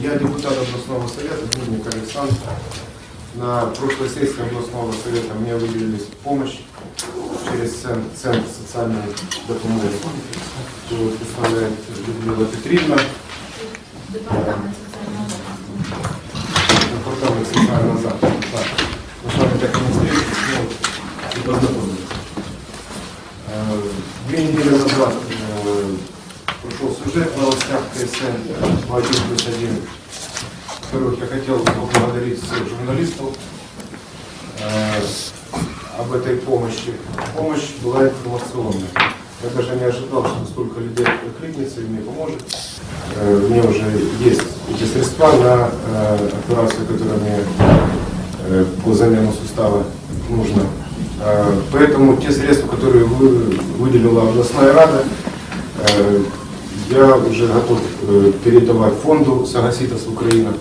Я депутат областного совета, Дудник Александр. На прошлой сессии областного совета мне выделили помощь через цен- Центр социальной допомоги. Его представляет Людмила Петрівна, Департамент социального захисту. Так, мы с вами так и не встретились, ну, и познакомились. Э, Две недели назад э, прошел сюжет в новостях КСН в 1 плюс 1. Во-первых, я хотел поблагодарить всех журналистов э, об этой помощи. Помощь была информационная. Я даже не ожидал, что столько людей откликнется и мне поможет. Э, У меня уже есть эти средства на э, операцию, которая мне э, по замену сустава нужно. Э, Поэтому те средства, которые вы- выделила областная рада, я уже готов э, передавать фонду Сагаситас Украина.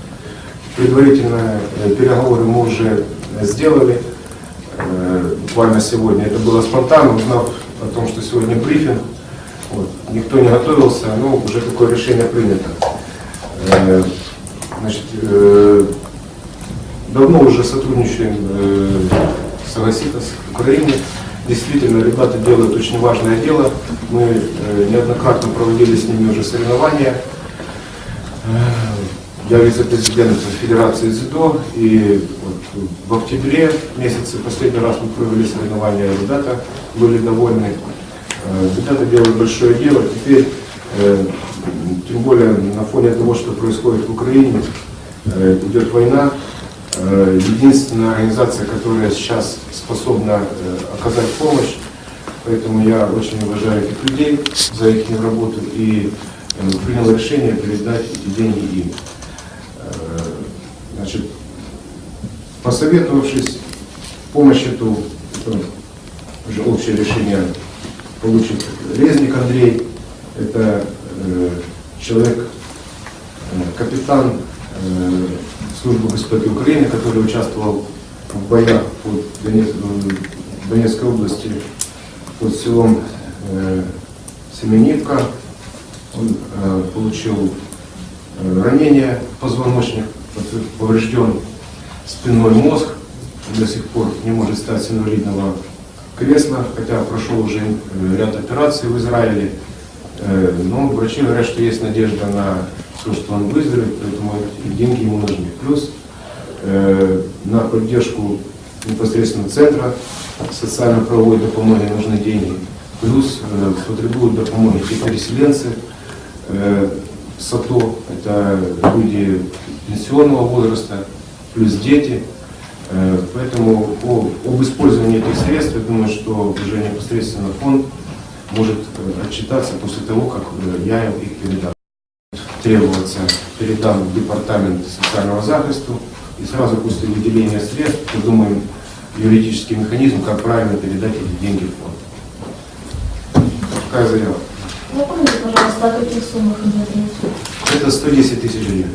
Предварительные э, переговоры мы уже э, сделали буквально сегодня. Это было спонтанно, узнав о том, что сегодня брифинг. Вот. Никто не готовился, но уже такое решение принято. Значит, давно уже сотрудничаем с Агаситас Украине. Действительно, ребята делают очень важное дело. Мы э, неоднократно проводили с ними уже соревнования. Э, Я вице-президент Федерации ЗИДО, и вот в октябре месяце последний раз мы провели соревнования, ребята были довольны. Э, Ребята делают большое дело. Теперь, тем более на фоне того, что происходит в Украине, идет война, единственная организация, которая сейчас способна э, оказать помощь. Поэтому я очень уважаю этих людей за их работу и э, принял решение передать эти деньги им. Э, Значит, посоветовавшись, помощь эту, это уже общее решение получит Резник Андрей. Это э, человек, э, капитан э, службы безпеки Украины, который участвовал в боях под Донец- Донецкой области под селом э, Семенивка. Он э, получил э, ранение позвоночник, поврежден спинной мозг, до сих пор не может стать с инвалидного кресла, хотя прошел уже э, ряд операций в Израиле. Э, Но врачи говорят, что есть надежда на то, что он выздоровеет, поэтому деньги ему нужны. Плюс э, на поддержку непосредственно центра социально-правовой допомоги нужны деньги. Плюс э, потребуют допомоги ті переселенці э, САТО, это люди пенсионного возраста, плюс дети. Э, Поэтому о- об использовании этих средств, я думаю, что уже непосредственно фонд может э, отчитаться после того, как э, я им их передам. Требоваться передам в департамент социального захисту и сразу после выделения средств придумаем юридический механизм, как правильно передать эти деньги в фонд. Такая заявка. Напомните, пожалуйста, о каких суммах идет речь? Это 110 тысяч гривен.